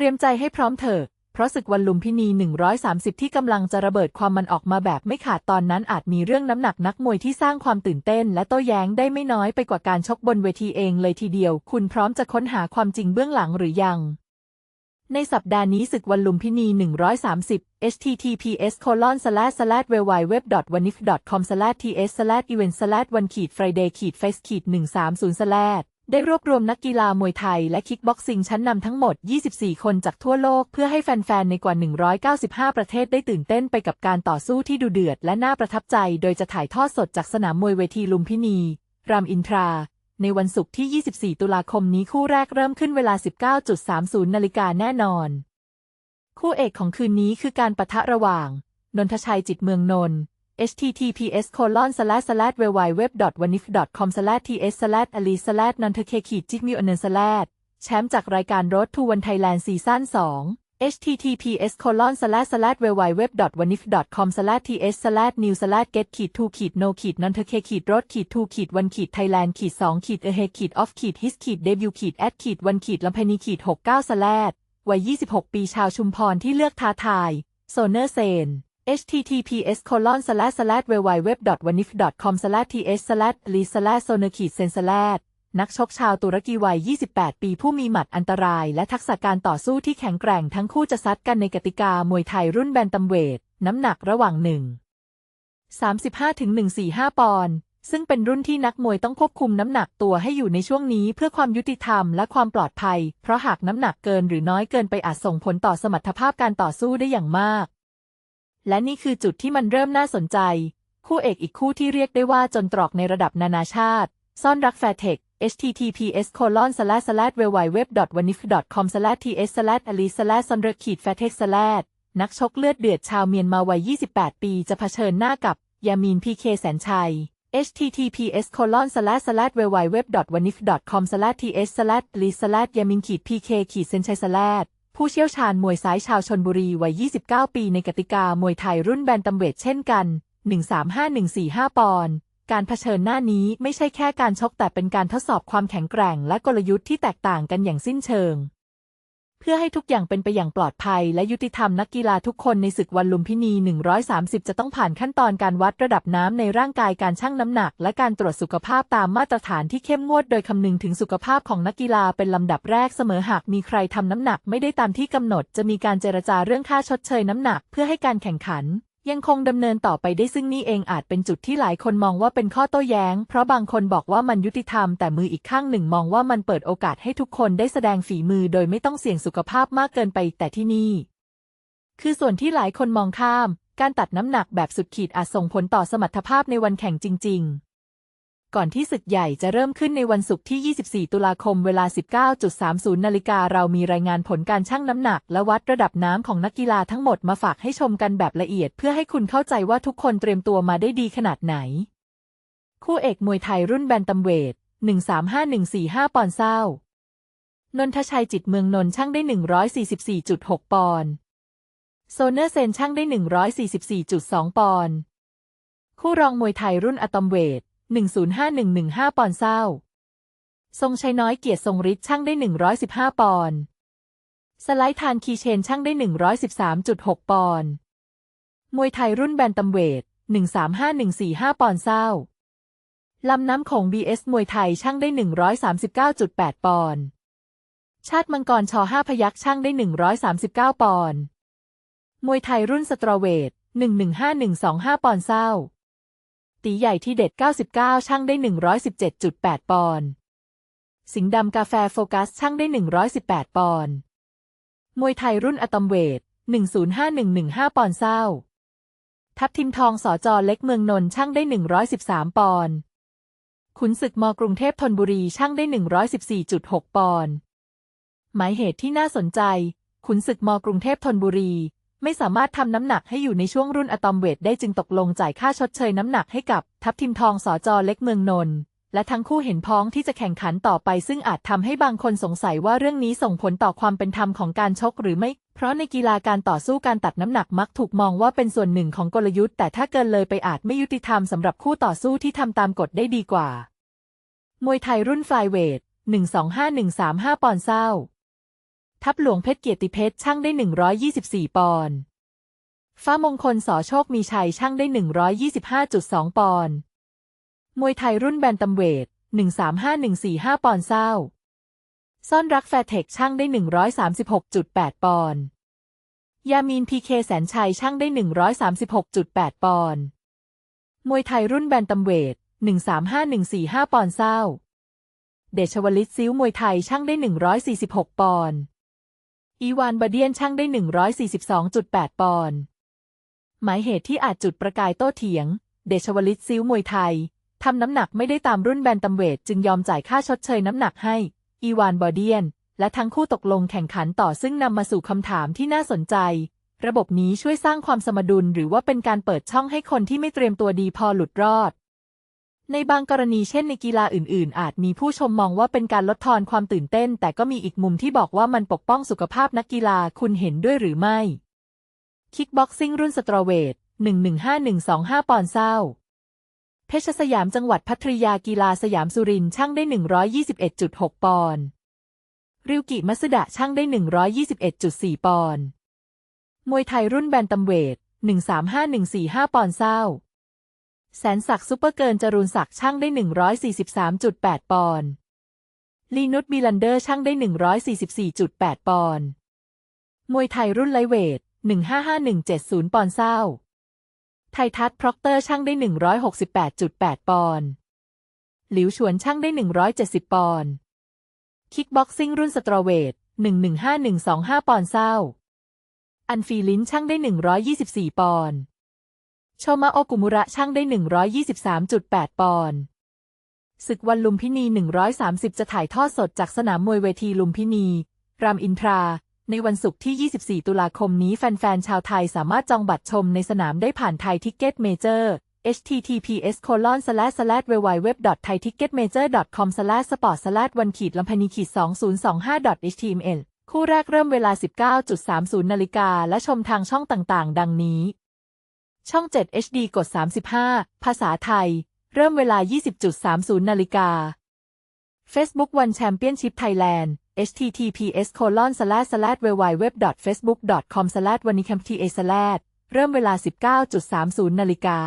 เตรียมใจให้พร้อมเถอะ เพราะศึกวันลุมพินี 130 ที่กำลังจะระเบิดความมันออกมาแบบไม่ขาดตอนนั้นอาจมีเรื่องน้ำหนักนักมวยที่สร้างความตื่นเต้น และโต้แย้งได้ไม่น้อยไปกว่าการชกบนเวทีเองเลยทีเดียว คุณพร้อมจะค้นหาความจริงเบื้องหลังหรือยังในสัปดาห์นี้ศึกวันลุมพินี 130 https colon slash slash www wanif com slash ts slash event slash one ขีด friday ขีด face ขีด 130 slash ได้รวบรวมนักกีฬามวยไทยและคิกบ็อกซิ่งชั้นนำทั้งหมด 24 คนจากทั่วโลกเพื่อให้แฟน ๆ ในกว่า 195 ประเทศได้ตื่นเต้นไปกับการต่อสู้ที่ดูเดือดและน่าประทับใจ โดยจะถ่ายทอดสดจากสนามมวยเวทีลุมพินี รามอินทรา ในวันศุกร์ที่ 24 ตุลาคมนี้คู่แรกเริ่มขึ้นเวลา 19.30 นาฬิกาแน่นอน คู่เอกของคืนนี้คือการปะทะระหว่าง นนทชัยจิตเมืองนนท์ https colon slash slash www wanif com slash ts slash ali slash นันทเคขีดจิกมิวอเนน slash แชมป์จากรายการรถทูวันไทยแลนด์ซีซั่น2 https colon slash slash www wanif com slash ts slash new slash get ขีด to ขีด no ขีดนันทเคขีดรถขีด to ขีดวันขีดไทยแลนด์ขีด 2 ขีดเอเฮขีด off ขีด his ขีด debut ขีด at ขีดวันขีดลำเพนีขีด 69 slash วัย 26 ปีชาวชุมพรที่เลือกท้าทาย โซเนอร์เซน https colon slash slash www wanif com slash th slash li slash s o n e r ขีดเซน slash นักชกชาวตุรกีวัย 28 ปีผู้มีหมัดอันตราย และทักษะการต่อสู้ที่แข็งแกร่งทั้งคู่จะซัดกันในกติกามวยไทยรุ่นแบนตัมเวท น้ำหนักระหว่าง 1 35ถึง145 ปอนด์ซึ่งเป็นรุ่นที่นักมวยต้องควบคุมน้ำหนักตัวให้อยู่ในช่วงนี้เพื่อความยุติธรรมและความปลอดภัย เพราะหากน้ำหนักเกินหรือน้อยเกินไปอาจส่งผลต่อสมรรถภาพการต่อสู้ได้อย่างมาก และนี่คือจุดที่มันเริ่มน่าสนใจ คู่เอกอีกคู่ที่เรียกได้ว่าจนตรอกในระดับนานาชาติ ซ่อนรักแฟร์เทค https colon slash slash www wanif com slash ts slash ali slash ซอนรขีดแฟร์เทค slash นักชกเลือดเดือดชาวเมียนมาวัย 28 ปีจะเผชิญหน้ากับ ยามีนพีเคแสนชัย https colon slash slash www wanif com slash ts slash ali slash ยามินขีด pk ขีดเซนชัย slash ผู้เชี่ยวชาญมวยซ้ายชาวชนบุรีวัย 29 ปีในกติกามวยไทยรุ่นแบนตัมเวทเช่นกัน 135145 ปอนด์ การเผชิญหน้านี้ไม่ใช่แค่การชกแต่เป็นการทดสอบความแข็งแกร่งและกลยุทธ์ที่แตกต่างกันอย่างสิ้นเชิง พื่อให้ทุกอย่างเป็นไปอย่างปลอดภัย และยุติธรรมนักกีฬาทุกคนในศึกวันลุมพินี 130 จะต้องผ่านขั้นตอนการวัดระดับน้ำในร่างกายการชั่งน้ำหนัก และการตรวจสุขภาพตามมาตรฐานที่เข้มงวดโดยคำนึงถึงสุขภาพของนักกีฬาเป็นลำดับแรกเสมอหากมีใครทำน้ำหนักไม่ได้ตามที่กำหนด จะมีการเจรจาเรื่องค่าชดเชยน้ำหนัก เพื่อให้การแข่งขัน ยังคงดำเนินต่อไปได้ซึ่งนี่เองอาจเป็นจุดที่หลายคนมองว่าเป็นข้อโต้แย้ง เพราะบางคนบอกว่ามันยุติธรรมแต่มืออีกข้างหนึ่งมองว่ามันเปิดโอกาสให้ทุกคนได้แสดงฝีมือโดยไม่ต้องเสี่ยงสุขภาพมากเกินไปแต่ที่นี่ คือส่วนที่หลายคนมองข้าม การตัดน้ำหนักแบบสุดขีดอาจส่งผลต่อสมรรถภาพในวันแข่งจริง ๆ ก่อนที่ศึกใหญ่จะเริ่มขึ้นในวันศุกร์ที่ 24 ตุลาคมเวลา 19.30 นาฬิกาเรามีรายงานผลการชั่งน้ำหนัก และวัดระดับน้ำของนักกีฬาทั้งหมดมาฝากให้ชมกันแบบละเอียด เพื่อให้คุณเข้าใจว่าทุกคนเตรียมตัวมาได้ดีขนาดไหน คู่เอกมวยไทยรุ่นแบนตัมเวท 135145 ปอนด์เศร้านนทชัยจิตเมืองนนช่างได้ 144.6 ปอนด์โซเนอร์เซนช่างได้ 144.2 ปอนด์คู่รองมวยไทยรุ่นอะตอมเวท 105115 ปอนด์เศร้า ทรงชัยน้อยเกียรติทรงฤทธิ์ช่างได้ 115 ปอนด์สไลด์ทานคีเชนช่างได้ 113.6 ปอนด์มวยไทยรุ่นแบนตัมเวท 135145 ปอนด์เศร้า ลำน้ำของ BS มวยไทยช่างได้ 139.8 ปอนด์ชาติมังกรชอ5พยักช่างได้ 139 ปอนด์มวยไทยรุ่นสตรอเวท 115125 ปอนด์เศร้า ตีใหญ่ที่เด็ด 99 ช่างได้ 117.8 ปอนด์สิงห์ดำกาแฟโฟกัสช่างได้ 118 ปอนด์มวยไทยรุ่นอะตอมเวท 105115 ปอนด์เศร้า ทับทิมทองสอจอเล็กเมืองนนท์ช่างได้ 113 ปอนด์ขุนศึกมกรุงเทพธนบุรีช่างได้ 114.6 ปอนด์หมายเหตุที่น่าสนใจ ขุนศึกมกรุงเทพธนบุรี ไม่สามารถทำน้ำหนักให้อยู่ในช่วงรุ่นอะตอมเวทได้จึงตกลงจ่ายค่าชดเชยน้ำหนักให้กับ ทัพทิมทองสอจอเล็กเมืองนนท์และทั้งคู่เห็นพ้องที่จะแข่งขันต่อไปซึ่งอาจทำให้บางคนสงสัยว่าเรื่องนี้ส่งผลต่อความเป็นธรรมของการชกหรือไม่ เพราะในกีฬาการต่อสู้การตัดน้ำหนักมักถูกมองว่าเป็นส่วนหนึ่งของกลยุทธ์ แต่ถ้าเกินเลยไปอาจไม่ยุติธรรมสำหรับคู่ต่อสู้ที่ทำตามกฎได้ดีกว่า มวยไทยรุ่นฟลายเวท 125-135 ปอนด์เศร้า ทัพหลวงเพชรเกียรติเพชรช่างได้ 124 ปอนด์ ฟ้ามงคลสอโชคมีชัยช่างได้ 125.2 ปอนด์ มวยไทยรุ่นแบนตัมเวท 135145 ปอนด์เศร้า ซ่อนรักแฟร์เทคช่างได้ 136.8 ปอนด์ ยามีนพีเคแสนชัยช่างได้ 136.8 ปอนด์ มวยไทยรุ่นแบนตัมเวท 135145 ปอนด์เศร้า เดชวลิตซิ้วมวยไทยช่างได้ 146 ปอนด์ อีวานบาเดียนช่างได้ 142.8 ปอนด์หมายเหตุที่อาจจุดประกายโต้เถียง เดชวลิตซิ้วมวยไทย ทำน้ำหนักไม่ได้ตามรุ่นแบนตัมเวทจึงยอมจ่ายค่าชดเชยน้ำหนักให้ อีวานบาเดียน และทั้งคู่ตกลงแข่งขันต่อซึ่งนำมาสู่คำถามที่น่าสนใจ ระบบนี้ช่วยสร้างความสมดุลหรือว่าเป็นการเปิดช่องให้คนที่ไม่เตรียมตัวดีพอหลุดรอด ในบางกรณีเช่นในกีฬาอื่น ๆ อาจมีผู้ชมมองว่าเป็นการลดทอนความตื่นเต้น แต่ก็มีอีกมุมที่บอกว่ามันปกป้องสุขภาพนักกีฬาคุณเห็นด้วยหรือไม่คิกบ็อกซิ่งรุ่นสตรเวท115125 ปอนด์เศร้า เพชรสยามจังหวัดพัทยากีฬาสยามสุรินช่างได้ 121.6 ปอนด์ ริวกิมัสดะช่างได้ 121.4 ปอนด์ มวยไทยรุ่นแบนตัมเวท 135145 ปอนด์เศร้า แสนศักดิ์ซุปเปอร์เกินจรูนศักดิ์ช่างได้ 143.8 ปอนด์ลีนุชบีลันเดอร์ช่างได้ 144.8 ปอนด์มวยไทยรุ่นไลเวท 155170 ปอนด์เศร้า ไททัศน์พร็อกเตอร์ช่างได้ 168.8 ปอนด์หลิวฉวนช่างได้ 170 ปอนด์คิกบ็อกซิ่งรุ่นสตรอเวท 115125 ปอนด์เศร้า อันฟีลินช่างได้ 124 ปอนด์ โชมาโอกุมุระช่างได้ 123.8 ปอนด์ศึกวันลุมพินี 130 จะถ่ายทอดสดจากสนามมวยเวทีลุมพินี รามอินทรา ในวันศุกร์ที่ 24 ตุลาคมนี้แฟน ๆ ชาวไทยสามารถจองบัตรชมในสนามได้ผ่านไทยทิกเก็ตเมเจอร์ https colon slash slash www thai ticket major com slash sport slash วันขีดลำพนีขีด2025 html คู่แรกเริ่มเวลา 19.30 นาฬิกาและชมทางช่องต่างๆ ดังนี้ ช่อง 7 HD กด 35 ภาษาไทย เริ่มเวลา 20.30 นาฬิกา Facebook One Championship Thailand https colon slash slash www facebook com slash วันนี้แคมป์ทีเอสแลเริ่มเวลา 19.30 นาฬิกา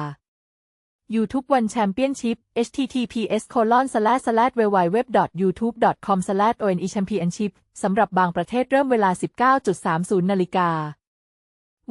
YouTube One Championship https colon slash slash www youtube com slash one championship สำหรับบางประเทศเริ่มเวลา 19.30 นาฬิกา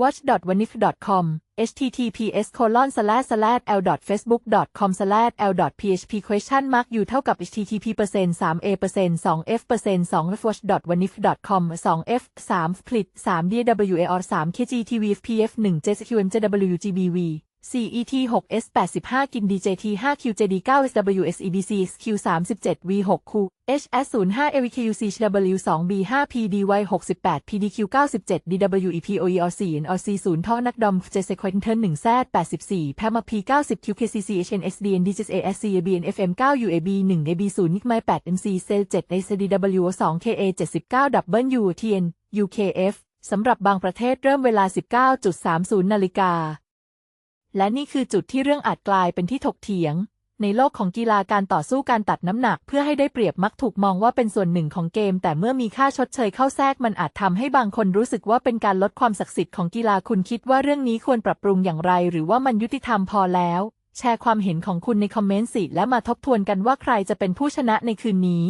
watch wanif com https colon slash slash l facebook com slash l php question mark u เท่ากับ http เปอร์เซ็นต์3 a เปอร์เซ็นต์2 f เปอร์เซ็นต์2 f watch wanif com 2 f 3 split 3 dwar 3 kgtv fpf 1 jqm jwgbv CET 6 S 85 กิน DJT 5 QJD 9 SWS EBC Q 37 V 6คู HS 05 AVKU CW 2 B 5 PDY 68 PDQ 97 DWEP OER 4 NRC 0ท่อนักดอม J Sequenter 1 Z 84 p a m P 90 QKCC HNSD NDGS ASC ABN FM 9 UAB 1 AB 0 NICMI 8 MC Cell 7 ACDW 2 KA 79 W TN UKF สำหรับบางประเทศเริ่มเวลา 19.30 นาฬิกา และนี่คือจุดที่เรื่องอาจกลายเป็นที่ถกเถียง ในโลกของกีฬาการต่อสู้การตัดน้ำหนัก เพื่อให้ได้เปรียบมักถูกมองว่าเป็นส่วนหนึ่งของเกม แต่เมื่อมีค่าชดเชยเข้าแทรกมันอาจทำให้บางคนรู้สึกว่าเป็นการลดความศักดิ์สิทธิ์ของกีฬาคุณคิดว่าเรื่องนี้ควรปรับปรุงอย่างไร หรือว่ามันยุติธรรมพอแล้ว แชร์ความเห็นของคุณในคอมเมนต์สิและมาทบทวนกันว่าใครจะเป็นผู้ชนะในคืนนี้